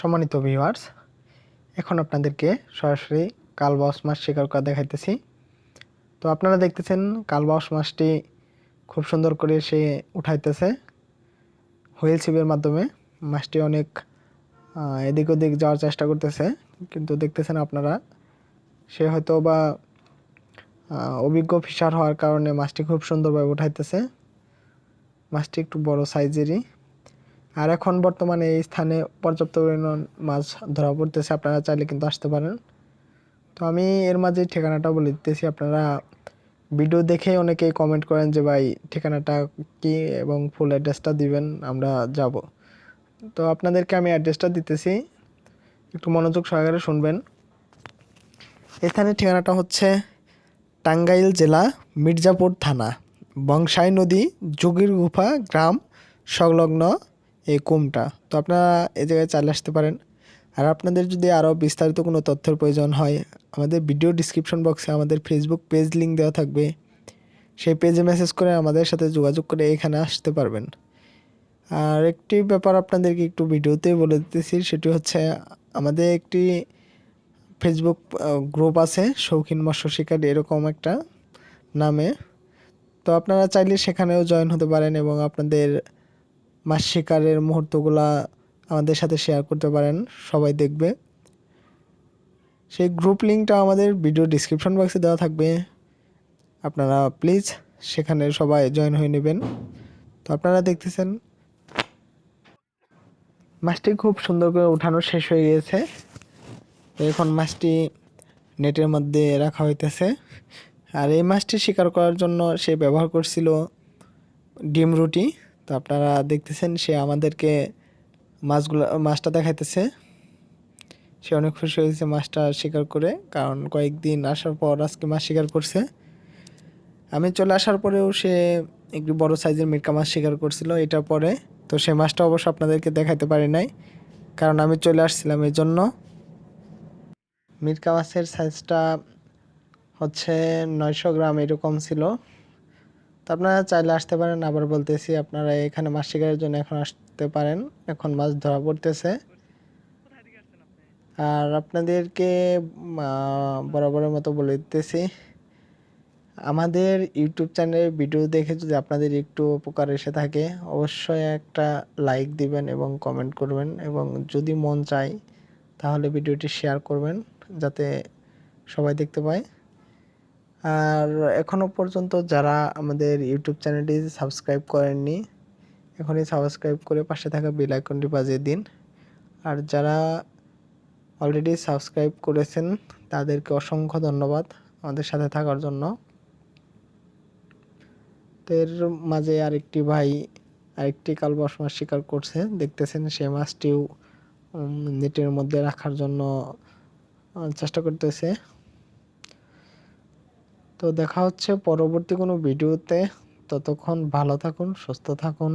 সম্মানিত ভিউয়ার্স এখন আপনাদেরকে সরাসরি কালবাউস মাছ শিকার করা দেখাইতেছি। তো আপনারা দেখতেছেন কালবাউস মাছটি খুব সুন্দর করে সে উঠাইতেছে। হুইল ছিপের মাধ্যমে মাছটি অনেক এদিক ওদিক যাওয়ার চেষ্টা করতেছে। কিন্তু দেখতেছেন আপনারা, সে হয়তো বা অভিজ্ঞ ফিশার হওয়ার কারণে মাছটি খুব সুন্দরভাবে উঠাইতেছে। মাছটি একটু বড় সাইজেরই আর এখন বর্তমানে এই স্থানে পর্যাপ্ত পরিমাণ মাছ ধরা পড়তেছে, আপনারা চাইলে কিন্তু আসতে পারেন। তো আমি এর মাঝে ঠিকানাটা বলে দিতেছি, আপনারা ভিডিও দেখে অনেকেই কমেন্ট করেন যে, ভাই, ঠিকানাটা কি এবং ফুল অ্যাড্রেসটা দিবেন, আমরা যাব। তো আপনাদেরকে আমি অ্যাড্রেসটা দিতেছি, একটু মনোযোগ সহকারে শুনবেন। এখানে ঠিকানাটা হচ্ছে টাঙ্গাইল জেলা, মির্জাপুর থানা, বংশাই নদী, যোগীর গুফা, গ্রাম, সংলগ্ন এই কুমটা। তো আপনারা এ জায়গায় চালে আসতে পারেন। আর আপনাদের যদি আরও বিস্তারিত কোনো তথ্যের প্রয়োজন হয়, আমাদের ভিডিও ডিসক্রিপশন বক্সে আমাদের ফেসবুক পেজ লিঙ্ক দেওয়া থাকবে। সেই পেজে মেসেজ করে আমাদের সাথে যোগাযোগ করে এখানে আসতে পারবেন। আর একটি ব্যাপার আপনাদেরকে একটু ভিডিওতে বলে দিতেছি, সেটি হচ্ছে আমাদের একটি ফেসবুক গ্রুপ আছে, শৌখিন মৎস্য শিকার এরকম একটা নামে। তো আপনারা চাইলে সেখানেও জয়েন হতে পারেন এবং আপনাদের মাছ শিকারের মুহূর্তগুলা আমাদের সাথে শেয়ার করতে পারেন, সবাই দেখবে। সেই গ্রুপ লিঙ্কটা আমাদের ভিডিও ডিসক্রিপশন বক্সে দেওয়া থাকবে। আপনারা প্লিজ সেখানে সবাই জয়েন হয়ে নেবেন। তো আপনারা দেখতেছেন, মাছটি খুব সুন্দর করে উঠানো শেষ হয়ে গিয়েছে। এখন মাছটি নেটের মধ্যে রাখা হইতেছে। আর এই মাছটি শিকার করার জন্য সে ব্যবহার করছিল ডিম রুটি। তো আপনারা দেখতেছেন সে আমাদেরকে মাছগুলো, মাছটা দেখাইতেছে। সে অনেক খুশি হয়েছে মাছটা শিকার করে, কারণ কয়েকদিন আসার পর আজকে মাছ শিকার করছে। আমি চলে আসার পরেও সে একটু বড় সাইজের মিরকা মাছ শিকার করছিল এটার পরে। তো সে মাছটা অবশ্য আপনাদেরকে দেখাতে পারি নাই, কারণ আমি চলে আসছিলাম এই জন্য মিরকা মাছের সাইজটা হচ্ছে নয়শো গ্রাম এরকম ছিল। তো আপনারা চাইলে আসতে পারেন, আবার বলতেছি আপনারা এখানে মাছ শিকারের জন্য এখন আসতে পারেন। এখন মাছ ধরা পড়তেছে। আর আপনাদেরকে বরাবরের মতো বলে দিতেছি, আমাদের ইউটিউব চ্যানেলের ভিডিও দেখে যদি আপনাদের একটু উপকার এসে থাকে, অবশ্যই একটা লাইক দিবেন এবং কমেন্ট করবেন। এবং যদি মন চায়, তাহলে ভিডিওটি শেয়ার করবেন, যাতে সবাই দেখতে পায়। আর এখনও পর্যন্ত যারা আমাদের ইউটিউব চ্যানেলটি সাবস্ক্রাইব করেননি, এখনই সাবস্ক্রাইব করে পাশে থাকা বেল আইকনটি বাজিয়ে দিন। আর যারা অলরেডি সাবস্ক্রাইব করেছেন, তাদেরকে অসংখ্য ধন্যবাদ আমাদের সাথে থাকার জন্য। এর মাঝে আরেকটি ভাই, আরেকটি কালবাস মাছ শিকার করছে। দেখতেছেন সে মাছটিও নেটের মধ্যে রাখার জন্য চেষ্টা করতেছে। তো দেখা হচ্ছে পরবর্তী কোনো ভিডিওতে। ততক্ষণ ভালো থাকুন সুস্থ থাকুন।